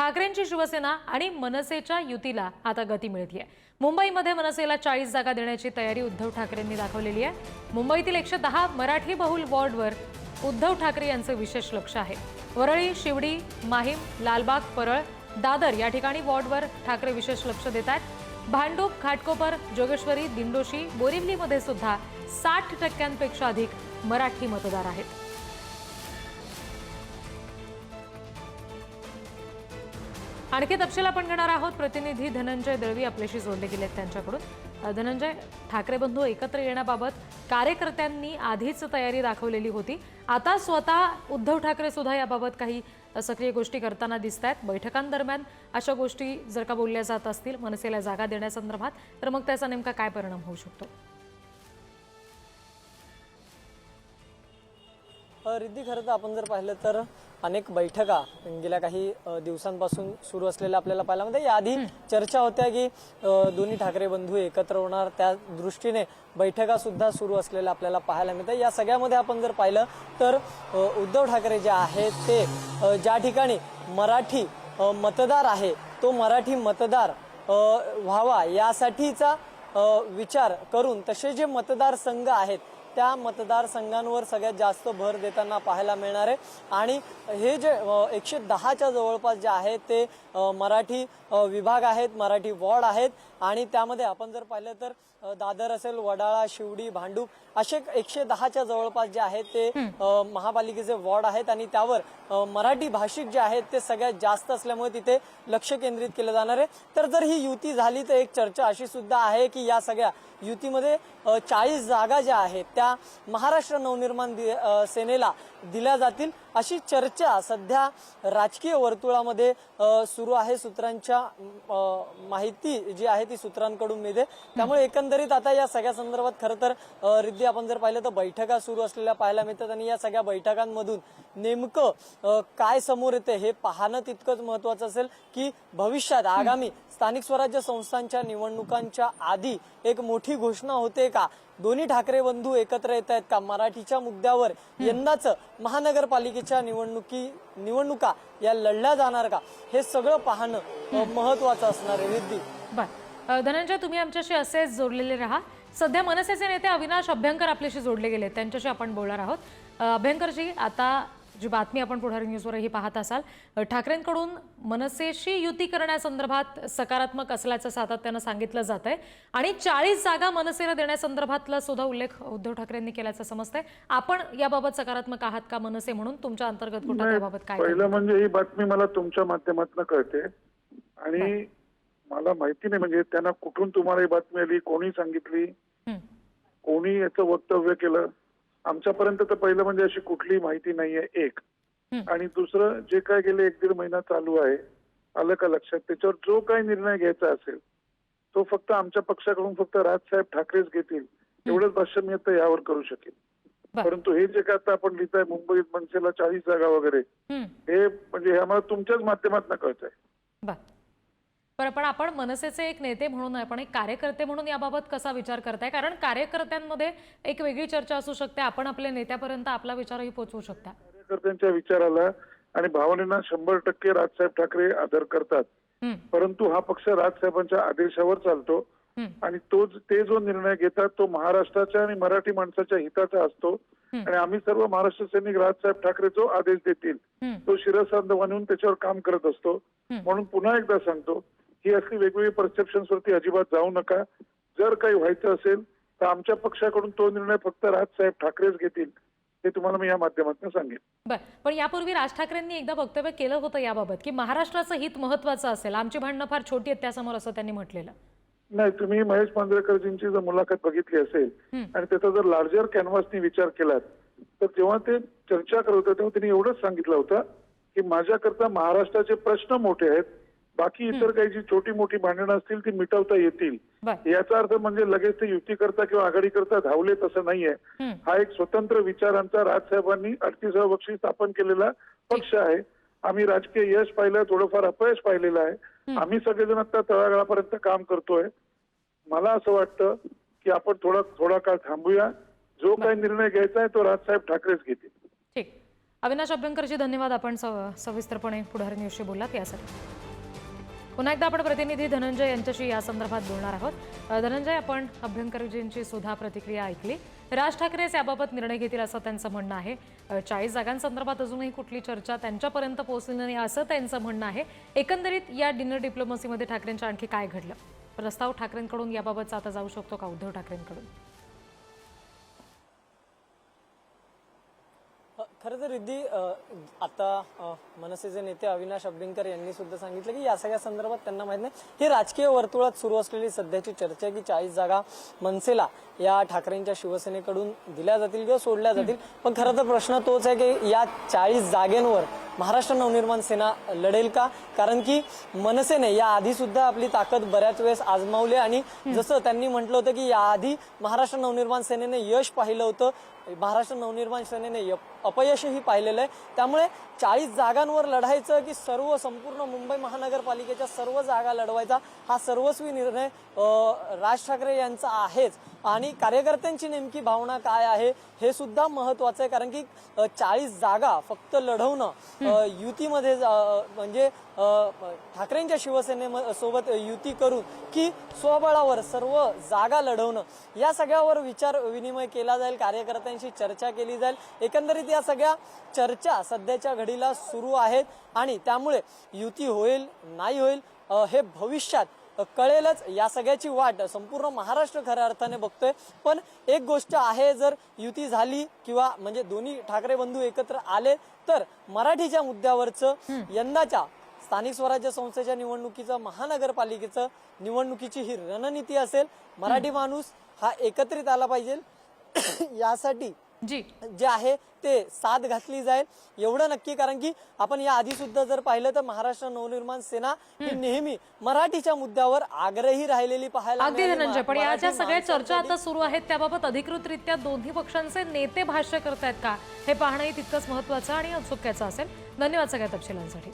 ठाकरेंची शिवसेना आणि मनसेच्या युतीला आता गती मिळतीये. मुंबईमध्ये मनसेला चाळीस जागा देण्याची तयारी उद्धव ठाकरेंनी दाखवलेली आहे. मुंबईतील एकशे दहा मराठी बहुल वॉर्डवर उद्धव ठाकरे यांचं विशेष लक्ष आहे. वरळी शिवडी माहीम लालबाग परळ दादर या ठिकाणी वॉर्डवर ठाकरे विशेष लक्ष देत आहेत. भांडूप घाटकोपर जोगेश्वरी दिंडोशी बोरिवलीमध्ये सुद्धा साठ टक्क्यांपेक्षा अधिक मराठी मतदार आहेत. आणखी तपशील आपण घेणार आहोत. प्रतिनिधी धनंजय दळवी आपल्याशी जोडले गेलेत त्यांच्याकडून. धनंजय ठाकरे बंधू एकत्र येण्याबाबत कार्यकर्त्यांनी आधीच तयारी दाखवलेली होती. आता स्वतः उद्धव ठाकरे सुद्धा याबाबत काही सक्रिय गोष्टी करताना दिसत आहेत बैठकांदरम्यान अशा गोष्टी जर का बोलल्या जात असतील मनसेला जागा देण्यासंदर्भात तर मग त्याचा नेमका काय परिणाम होऊ शकतो? रिद्धी खरं तर आपण जर पाहिलं तर अनेक बैठका गेल्या काही दिवसांपासून सुरू असलेल्या आपल्याला पाहायला मिळते याआधी चर्चा होत्या की दोन्ही ठाकरे बंधू एकत्र होणार त्या दृष्टीने बैठका सुद्धा सुरू असलेल्या आपल्याला पाहायला मिळतं या सगळ्यामध्ये आपण जर पाहिलं तर उद्धव ठाकरे जे आहेत ते ज्या ठिकाणी मराठी मतदार आहे तो मराठी मतदार व्हावा यासाठीचा विचार करून तसे जे मतदारसंघ आहेत त्या मतदारसंघांवर सगळ्यात जास्त भर देताना पाहायला मिळणार आहे. आणि हे जे एकशे दहाच्या जवळपास जे आहेत ते मराठी विभाग आहेत मराठी वॉर्ड आहेत. आणि त्यामध्ये आपण जर पाहिलं तर दादर असेल वडाळा शिवडी भांडूप असे एकशे दहाच्या जवळपास जे आहेत ते महापालिकेचे वॉर्ड आहेत. आणि त्यावर मराठी भाषिक जे आहेत ते सगळ्यात जास्त असल्यामुळे तिथे लक्ष केंद्रित केलं जाणार आहे. तर जर ही युती झाली तर एक चर्चा अशी सुद्धा आहे की या सगळ्या युतीमध्ये चाळीस जागा ज्या आहेत त्या महाराष्ट्र नवनिर्माण दि- सेनेला दिल्या जातील. अशी चर्चा सध्या राजकीय वर्तुळामध्ये सुरू आहे सूत्रांच्या माहिती जी आहे ती सूत्रांकडून मिळते. त्यामुळे एकंदरीत आता या सगळ्या संदर्भात खरं तर रिद्धी आपण जर पाहिलं तर बैठका सुरू असलेल्या पाहायला मिळतात आणि या सगळ्या बैठकांमधून नेमकं काय समोर येते हे पाहणं तितकंच महत्वाचं असेल की भविष्यात आगामी स्थानिक स्वराज्य संस्थांच्या निवडणुकांच्या आधी एक मोठी घोषणा होते का? दोन्ही ठाकरे बंधू एकत्र येत आहेत का? मराठीच्या मुद्द्यावर यंदाच महानगरपालिकेच्या निवडणुकी निवडणुका या लढल्या जाणार का? हे सगळं पाहणं महत्वाचं असणार आहे रिद्धी. धनंजय तुम्ही आमच्याशी असेच जोडलेले राहा. सध्या मनसेचे नेते अविनाश अभ्यंकर आपल्याशी जोडले गेले त्यांच्याशी आपण बोलणार आहोत. अभ्यंकरजी आता जी बातमी आपण पुढारी न्यूजवरही पाहत असाल ठाकरेंकडून मनसेशी युती करण्यासंदर्भात सकारात्मक असल्याचं सातत्यानं सांगितलं जात आहे आणि चाळीस जागा मनसेला देण्यासंदर्भातला सुद्धा उल्लेख उद्धव ठाकरेंनी केल्याचं समजतंय. आपण याबाबत सकारात्मक आहात का मनसे म्हणून? तुमच्या अंतर्गत कुठं त्याबाबत काय पहिलं म्हणजे ही बातमी मला तुमच्या माध्यमातून कळते. आणि मला माहिती नाही म्हणजे त्यांना कुठून तुम्हाला ही बातमी आली कोणी सांगितली. कोणी याचं वक्तव्य केलं? आमच्यापर्यंत तर पहिलं म्हणजे अशी कुठली माहिती नाहीये एक. आणि दुसरं जे काय गेले एक दीड महिना चालू आहे आलं का लक्षात? त्याच्यावर जो काही निर्णय घ्यायचा असेल तो फक्त आमच्या पक्षाकडून फक्त राजसाहेब ठाकरेच घेतील. एवढंच भाष्य मी आता यावर करू बर. परंतु हे जे काय आता आपण लिहिताय मुंबईत मनसेला चाळीस जागा वगैरे हं. हे म्हणजे हे आम्हाला तुमच्याच माध्यमातून कळत आहे बरं पण आपण मनसेचे एक नेते म्हणून आपण एक कार्यकर्ते म्हणून याबाबत कसा विचार करताय? कारण कार्यकर्त्यांमध्ये एक वेगळी चर्चा असू शकते. आपण आपल्या नेत्यापर्यंत आपला विचारही पोचवू शकता. कार्यकर्त्यांच्या विचाराला आणि भावनेना शंभर टक्के राजसाहेब ठाकरे आदर करतात. परंतु हा पक्ष राजसाहेबांच्या आदेशावर चालतो आणि तो ते जो निर्णय घेतात तो महाराष्ट्राच्या आणि मराठी माणसाच्या हिताचा असतो. आणि आम्ही सर्व महाराष्ट्र सैनिक राजसाहेब ठाकरे जो आदेश देतील तो शिरसांद बनवून त्याच्यावर काम करत असतो. म्हणून पुन्हा एकदा सांगतो ही असली वेगवेगळी परसेप्शन वरती अजिबात जाऊ नका. जर काही व्हायचं असेल तर आमच्या पक्षाकडून तो निर्णय फक्त राजसाहेब ठाकरेच घेतील हे तुम्हाला मी या माध्यमातून सांगेन. बर पण यापूर्वी राज ठाकरेंनी एकदा वक्तव्य केलं होतं याबाबत की महाराष्ट्राचं हित महत्वाचं असेल आमची भांडणं फार छोटी आहेत त्यासमोर असं त्यांनी म्हटलेलं. नाही तुम्ही महेश मांजरेकरजींची जर मुलाखत बघितली असेल. आणि त्याचा जर लार्जर कॅनव्हासनी विचार केलात तर जेव्हा ते चर्चा करत होते तेव्हा त्यांनी एवढंच सांगितलं होतं की माझ्याकरता महाराष्ट्राचे प्रश्न मोठे आहेत बाकी इतर काही जी छोटी मोठी भांडणं असतील ती मिटवता येतील. याचा अर्थ म्हणजे लगेच ते युती करता किंवा आघाडी करता धावले तसं नाहीये. हं. एक स्वतंत्र विचारांचा राजसाहेबांनी अडतीसाव्या वर्षी स्थापन केलेला पक्ष आहे. आम्ही राजकीय यश पाहिलं थोडंफार अपयश पाहिलेलं आहे. आम्ही सगळेजण आता तळागाळापर्यंत काम करतोय. मला असं वाटतं की आपण थोडा थोडा काळ थांबूया. जो काही निर्णय घ्यायचा आहे तो राजसाहेब ठाकरेच घेतील. ठीक. अविनाश अभ्यंकरजी धन्यवाद आपण सव- सविस्तरपणे पुढारी न्यूजशी बोललात. यासाठी पुन्हा एकदा आपण प्रतिनिधी धनंजय यांच्याशी या संदर्भात बोलणार आहोत. धनंजय आपण अभ्यंकरजींची सुद्धा प्रतिक्रिया ऐकली. राज ठाकरेच याबाबत निर्णय घेतील असं त्यांचं म्हणणं आहे. चाळीस जागांसंदर्भात अजूनही कुठली चर्चा त्यांच्यापर्यंत पोहोचली नाही असं त्यांचं म्हणणं आहे. एकंदरीत या डिनर डिप्लोमसीमध्ये ठाकरेंच्या आणखी काय घडलं? प्रस्ताव ठाकरेंकडून याबाबतचा आता जाऊ शकतो का उद्धव ठाकरेंकडून? तर रिद्धी आता मनसेचे नेते अविनाश अभ्यंकर यांनी सुद्धा सांगितलं की या सगळ्या संदर्भात त्यांना माहीत नाही. ही राजकीय वर्तुळात सुरू असलेली सध्याची चर्चा की चाळीस जागा मनसेला या ठाकरेंच्या शिवसेनेकडून दिल्या जातील किंवा सोडल्या जातील. पण खरं तर प्रश्न तोच आहे की या चाळीस जागेंवर महाराष्ट्र नवनिर्माण सेना लढेल का? कारण की मनसेने या आधी सुद्धा आपली ताकद बऱ्याच वेळेस आजमावली आणि जसं त्यांनी म्हटलं होतं की याआधी महाराष्ट्र नवनिर्माण सेनेने यश पाहिलं होतं महाराष्ट्र नवनिर्माण सेनेने अपयशही पाहिलेलं आहे. त्यामुळे चाळीस जागांवर लढायचं की सर्व संपूर्ण मुंबई महानगरपालिकेच्या सर्व जागा लढवायचा हा सर्वस्वी निर्णय राज ठाकरे यांचा आहेच. आणि कार्यकर्त्यांची नेमकी भावना काय आहे हे सुद्धा महत्वाचं आहे. कारण की चाळीस जागा फक्त लढवणं युतीमध्ये म्हणजे ठाकरेंच्या शिवसेने सोबत युती करून की स्वबळावर सर्व जागा लढवणं या सगळ्यावर विचार विनिमय केला जाईल कार्यकर्त्यांशी चर्चा केली जाईल. एकंदरीत या सगळ्या चर्चा सध्याच्या घडीला सुरू आहेत आणि त्यामुळे युती होईल नाही होईल हे भविष्यात कळेलच या सगळ्याची वाट संपूर्ण महाराष्ट्र खऱ्या अर्थाने बघतोय. पण एक गोष्ट आहे जर युती झाली किंवा म्हणजे दोन्ही ठाकरे बंधू एकत्र आले तर मराठीच्या मुद्द्यावरचं यंदाच्या स्थानिक स्वराज्य संस्थेच्या निवडणुकीचं महानगरपालिकेचं निवडणुकीची ही रणनीती असेल मराठी माणूस हा एकत्रित आला पाहिजे. यासाठी जी. जे आहे ते साथ घातली जाईल. एवढं नक्की कारण की आपण या आधी सुद्धा जर पाहिलं तर महाराष्ट्र नवनिर्माण सेना ही नेहमी मराठीच्या मुद्द्यावर आग्रही राहिलेली पाहायला अगदी. धनंजय पण या मराठी ज्या सगळ्या चर्चा आता सुरू आहेत त्याबाबत अधिकृतरित्या दोन्ही पक्षांचे नेते भाष्य करतायत का? हे पाहणंही तितकंच महत्वाचं आणि औत्सुक्याचं असेल. धन्यवाद सगळ्या तपशिलांसाठी.